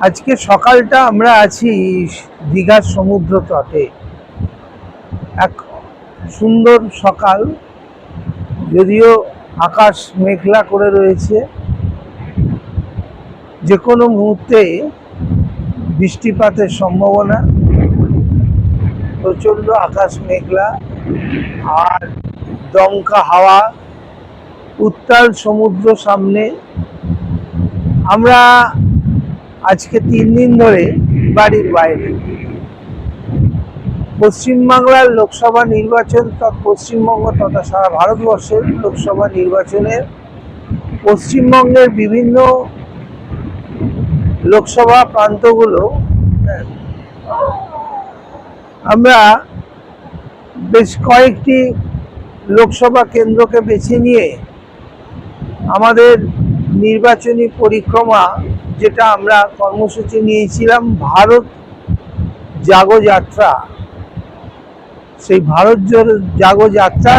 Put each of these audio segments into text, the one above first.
আজকে সকালটা আমরা আছি দীঘার সমুদ্র তটে। এক সুন্দর সকাল, যদিও আকাশ মেঘলা করে রয়েছে। যে কোনো মুহূর্তে বৃষ্টিপাতের সম্ভাবনা, প্রচণ্ড আকাশ মেঘলা আর দমকা হাওয়া, উত্তাল সমুদ্র সামনে। আমরা আজকে তিন দিন ধরে বাড়ির বাইরে। পশ্চিমবাংলার লোকসভা নির্বাচন পশ্চিমবঙ্গ তথা সারা ভারতবর্ষের লোকসভা নির্বাচনের পশ্চিমবঙ্গের বিভিন্ন লোকসভা প্রান্তগুলো আমরা বেশ কয়েকটি লোকসভা কেন্দ্রকে বেছে নিয়ে আমাদের নির্বাচনী পরিক্রমা যেটা আমরা কর্মসূচি নিয়েছিলাম, ভারত জাগো যাত্রা সেই ভারত জাগো যাত্রা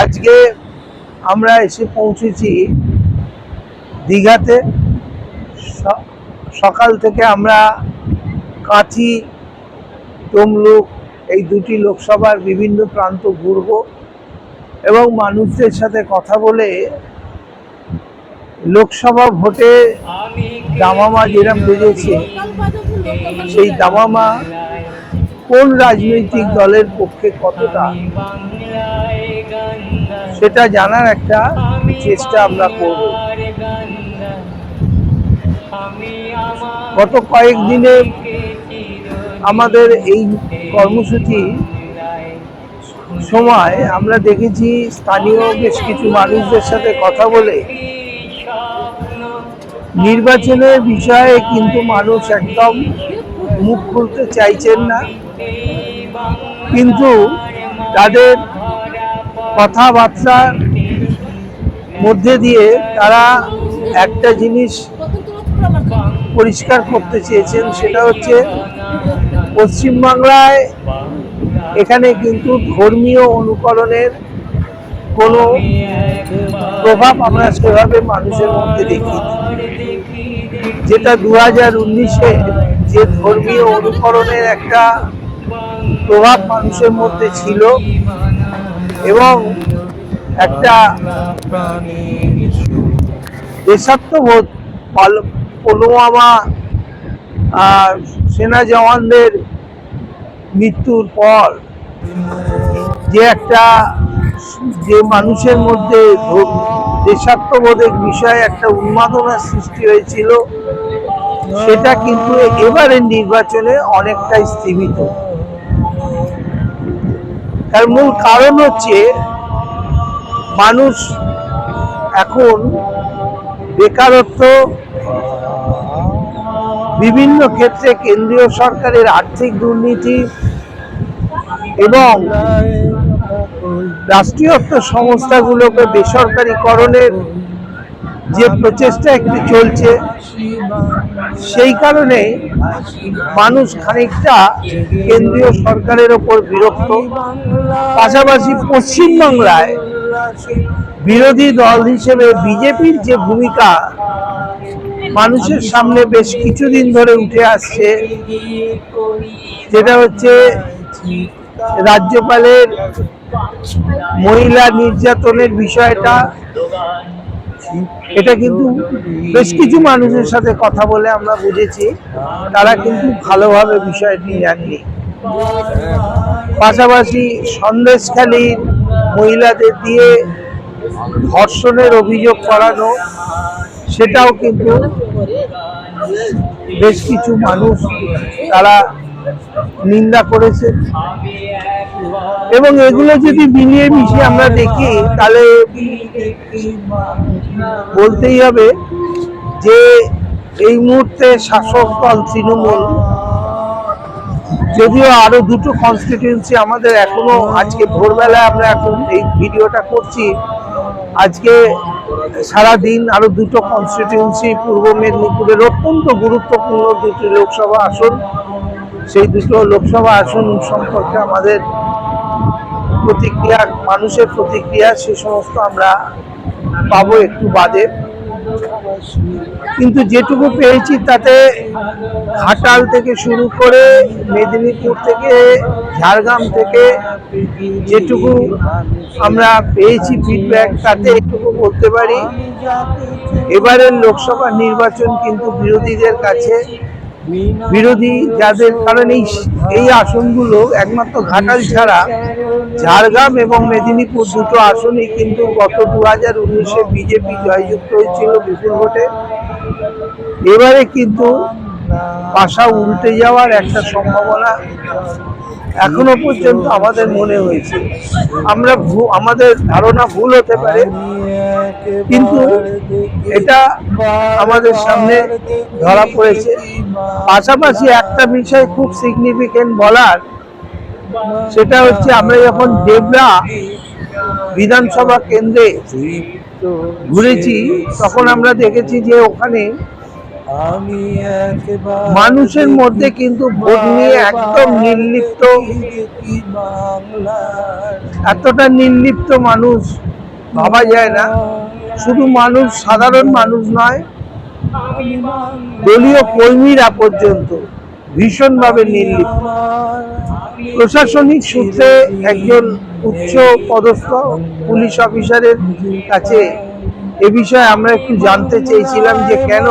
আজকে আমরা এসে পৌঁছেছি দীঘাতে। সকাল থেকে আমরা কাঁথি, তমলুক এই দুটি লোকসভার বিভিন্ন প্রান্ত ঘুরব এবং মানুষদের সাথে কথা বলে লোকসভা ভোটে দামামা যেরকম বেজেছে, সেই দামামা কোন রাজনৈতিক দলের পক্ষে কতটা? সেটা জানার একটা চেষ্টা আমরা করব। গত কয়েকদিনে আমাদের এই কর্মসূচি সময় আমরা দেখেছি স্থানীয় বেশ কিছু মানুষদের সাথে কথা বলে নির্বাচনের বিষয়ে কিন্তু মানুষ একদম মুখ খুলতে চাইছেন না। কিন্তু তাদের কথাবার্তার মধ্যে দিয়ে তারা একটা জিনিস পরিষ্কার করতে চেয়েছেন, সেটা হচ্ছে পশ্চিমবাংলায় এখানে কিন্তু ধর্মীয় অনুকরণের কোনো প্রভাব আমরা সেভাবে মানুষের মধ্যে দেখি যেটা দু হাজার উনিশে যে ধর্মীয় অনুকরণের একটা প্রভাব মানুষের মধ্যে ছিল এবং একটা দেশাত্মবোধ পাল- পুলওয়ামা আর সেনা জওয়ানদের মৃত্যুর পর যে একটা যে মানুষের মধ্যে দেশাত্মবোধের বিষয়ে একটা উন্মাদনার সৃষ্টি হয়েছিল, সেটা কিন্তু এবারের নির্বাচনে অনেকটাই স্থিমিত তার মূল কারণ হচ্ছে মানুষ এখন বেকারত্ব, বিভিন্ন ক্ষেত্রে কেন্দ্রীয় সরকারের আর্থিক দুর্নীতি এবং রাষ্ট্রীয়ত্ব সংস্থাগুলোকে বেসরকারীকরণের যে প্রচেষ্টা একটি চলছে, সেই কারণে মানুষ খানিকটা কেন্দ্রীয় সরকারের ওপর বিরক্ত। পাশাপাশি পশ্চিমবাংলায় বিরোধী দল হিসেবে বিজেপির যে ভূমিকা মানুষের সামনে বেশ কিছুদিন ধরে উঠে আসছে যেটা হচ্ছে রাজ্যপালের মহিলা নির্যাতনের বিষয়টা, এটা কিন্তু বেশ কিছু মানুষের সাথে কথা বলে আমরা বুঝেছি। তারা কিন্তু ভালোভাবে বিষয়টি নেননি পাশাপাশি সন্দেশখালী মহিলাদের দিয়ে ধর্ষণের অভিযোগ করানো, সেটাও কিন্তু বেশ কিছু মানুষ তারা নিন্দা করেছে। এবং এগুলো যদি মিলিয়ে মিশিয়ে আমরা দেখি, তাহলে বলতেই হবে যে এই মুহূর্তে শাসক দল তৃণমূল, যদিও আরও দুটো কনস্টিটিউন্সি আমাদের এখনও, আজকে ভোরবেলায় আমরা এখন এই ভিডিওটা করছি। আজকে সারা দিন আরও দুটো কনস্টিটিউন্সি পূর্ব মেদিনীপুরের অত্যন্ত গুরুত্বপূর্ণ দুটি লোকসভা আসন। সেই দুটো লোকসভা আসন সম্পর্কে আমাদের প্রতিক্রিয়া, মানুষের প্রতিক্রিয়া, সে সমস্ত আমরা পাবো একটু বাদে। কিন্তু যেটুকু পেয়েছি তাতে ঘাটাল থেকে শুরু করে মেদিনীপুর থেকে, ঝাড়গ্রাম থেকে যেটুকু আমরা পেয়েছি ফিডব্যাক তাতে একটুকু বলতে পারি। এবারের লোকসভা নির্বাচন কিন্তু বিরোধীদের কাছে বিরোধী যাদের কারণ এই আসনগুলো একমাত্র ঘাটাল ছাড়া ঝাড়গ্রাম এবং মেদিনীপুর দুটো আসনই কিন্তু গত দু হাজার উনিশে বিজেপি জয়যুক্ত হয়েছিল বিপুল ভোটে। এবারে কিন্তু পাশা উল্টে যাওয়ার একটা সম্ভাবনা এখনও পর্যন্ত আমাদের মনে হয়েছে। আমরা আমাদের ধারণা ভুল হতে পারে, কিন্তু এটা আমাদের সামনে ধরা পড়েছে। পাশাপাশি একটা বিষয় খুব সিগনিফিকেন্ট বলার, সেটা হচ্ছে আমরা যখন দেবরা বিধানসভা কেন্দ্রে ঘুরেছি, তখন আমরা দেখেছি যে ওখানে মানুষের মধ্যে কিন্তু ভোট নিয়ে একদম নির্লিপ্ত, এতটা নির্লিপ্ত মানুষ ভাবা যায় না। শুধু মানুষ, সাধারণ মানুষ নয় দলীয় কর্মীরা পর্যন্ত ভীষণভাবে নির্লিপ্ত। প্রশাসনিক সূত্রে একজন উচ্চ পদস্থ পুলিশ অফিসারের কাছে এ বিষয়ে আমরা একটু জানতে চেয়েছিলাম যে কেন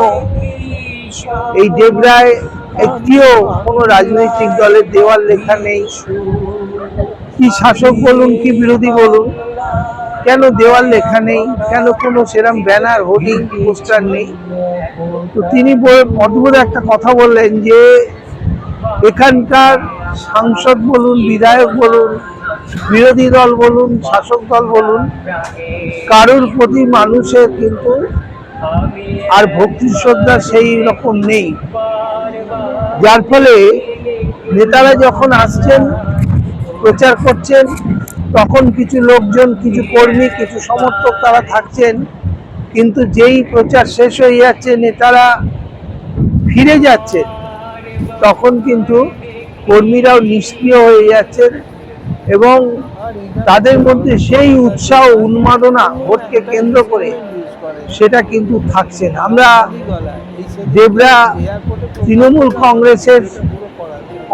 এই ডেবরায় একটিও কোনো রাজনৈতিক দলের দেওয়াল লেখা নেই। কি শাসক বলুন, কি বিরোধী বলুন, কেন দেওয়াল লেখা নেই, কেন কোনো সেরম ব্যানার, হোর্ডিং, পোস্টার নেই? তো তিনি অদ্ভুত একটা কথা বললেন যে, এখানকার সাংসদ বলুন, বিধায়ক বলুন, বিরোধী দল বলুন, শাসক দল বলুন, কারোর প্রতি মানুষের কিন্তু আর ভক্তি শ্রদ্ধা সেই রকম নেই। যার ফলে নেতারা যখন আসছেন, প্রচার করছেন, তখন কিছু লোকজন, কিছু কর্মী, কিছু সমর্থক তারা থাকছেন কিন্তু যেই প্রচার শেষ হয়ে যাচ্ছে, নেতারা ফিরে যাচ্ছে, তখন কিন্তু কর্মীরাও নিষ্ক্রিয় হয়ে যাচ্ছেন এবং তাদের মধ্যে সেই উৎসাহ, উন্মাদনা, ভোটকে কেন্দ্র করে সেটা কিন্তু থাকছে না। আমরা দেবরা তৃণমূল কংগ্রেসের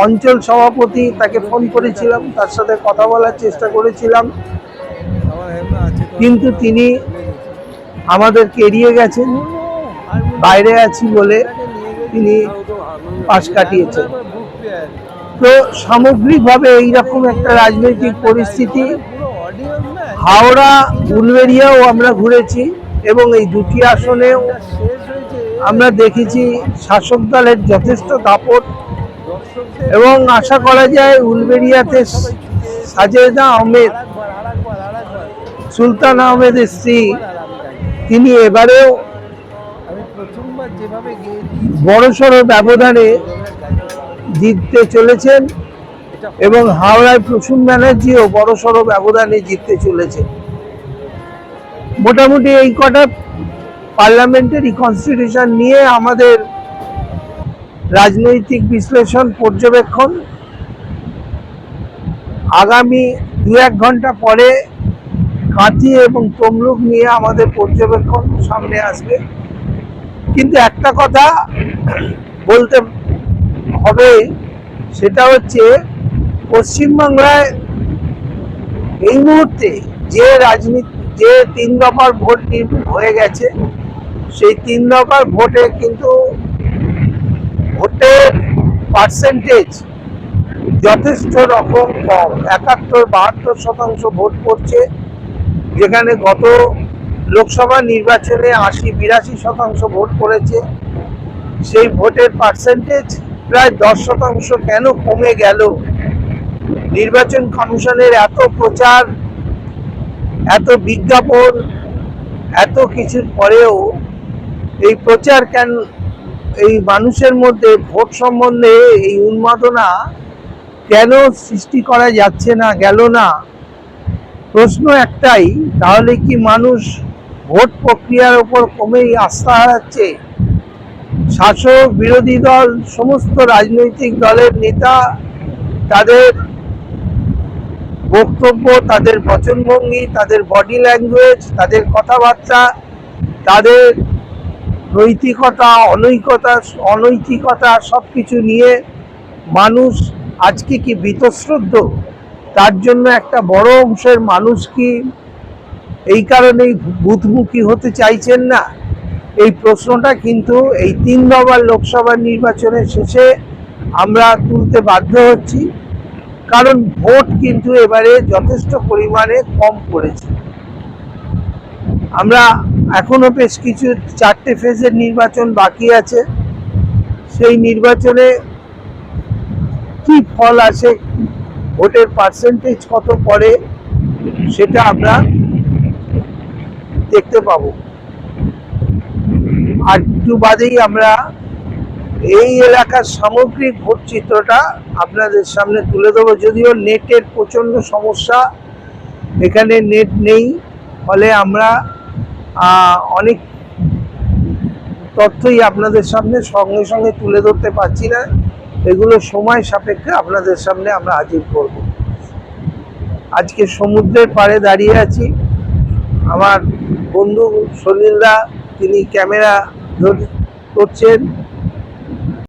অঞ্চল সভাপতি তাকে ফোন করেছিলাম, তার সাথে কথা বলার চেষ্টা করেছিলাম। কিন্তু তিনি আমাদেরকে এড়িয়ে গেছেন, বাইরে আছি বলে তিনি পাশ কাটিয়েছেন। তো সামগ্রিকভাবে এইরকম একটা রাজনৈতিক পরিস্থিতি, হাওড়া উলবেরিয়াও আমরা ঘুরেছি এবং এই দুটি আসনেও আমরা দেখেছি শাসক দলের যথেষ্ট দাপট এবং আশা করা যায় উলবেরিয়াতে সাজেদা আহমেদ, সুলতান আহমেদের স্ত্রী তিনি এবারেও বড়সড় ব্যবধানে জিততে চলেছেন এবং হাওড়ায় প্রসূন ব্যানার্জিও বড়সড় ব্যবধানে জিততে চলেছেন। মোটামুটি এই কটা পার্লামেন্টারি কনস্টিটিউশন নিয়ে আমাদের রাজনৈতিক বিশ্লেষণ, পর্যবেক্ষণ। আগামী দু এক ঘণ্টা পরে কাঁথি এবং তমলুক নিয়ে আমাদের পর্যবেক্ষণ সামনে আসবে। কিন্তু একটা কথা বলতে হবে, সেটা হচ্ছে পশ্চিমবাংলায় এই মুহূর্তে যে রাজনীতি, যে তিন দফার ভোট হয়ে গেছে, সেই তিন দফার ভোটে কিন্তু ভোটের পার্সেন্টেজ যথেষ্ট রকম কম। একাত্তর, বাহাত্তর শতাংশ ভোট পড়ছে। যেখানে গত লোকসভা নির্বাচনে আশি বিরাশি শতাংশ ভোট পড়েছে, সেই ভোটের পার্সেন্টেজ প্রায় দশ শতাংশ কেন কমে গেল? নির্বাচন কমিশনের এত প্রচার, এত বিজ্ঞাপন, এত কিছুর পরেও এই প্রচার কেন, এই মানুষের মধ্যে ভোট সম্বন্ধে এই উন্মাদনা কেন সৃষ্টি করা যাচ্ছে না, গেল না? প্রশ্ন একটাই, তাহলে কি মানুষ ভোট প্রক্রিয়ার ওপর কমেই আস্থা হারাচ্ছে? শাসক, বিরোধী দল, সমস্ত রাজনৈতিক দলের নেতা, তাদের বক্তব্য, তাদের বচনভঙ্গি তাদের বডি ল্যাঙ্গুয়েজ তাদের কথাবার্তা, তাদের নৈতিকতা, অনৈকতা, অনৈতিকতা সব কিছু নিয়ে মানুষ আজকে কি বীতশ্রদ্ধ? তার জন্য একটা বড় অংশের মানুষ কি এই কারণেই বুথমুখী হতে চাইছেন না? এই প্রশ্নটা কিন্তু এই তিন দফার লোকসভা নির্বাচনের শেষে আমরা তুলতে বাধ্য হচ্ছি। কারণ ভোট কিন্তু এবারে যথেষ্ট পরিমাণে কম পড়েছে। আমরা এখনও বেশ কিছু চারটে ফেজের নির্বাচন বাকি আছে। সেই নির্বাচনে কি ফল আসে ভোটের পার্সেন্টেজ কত পড়ে সেটা আমরা দেখতে পাবো। আর একটু বাদেই আমরা এই এলাকার সামগ্রিক ভোট চিত্রটা আপনাদের সামনে তুলে দেবো। যদিও নেটের প্রচণ্ড সমস্যা, এখানে নেট নেই, ফলে আমরা অনেক তথ্যই আপনাদের সামনে সঙ্গে সঙ্গে তুলে ধরতে পারছি না। এগুলো সময় সাপেক্ষে আপনাদের সামনে আমরা হাজির করব। আজকে সমুদ্রের পাড়ে দাঁড়িয়ে আছি। আমার বন্ধু সলিলদা তিনি ক্যামেরা করছেন।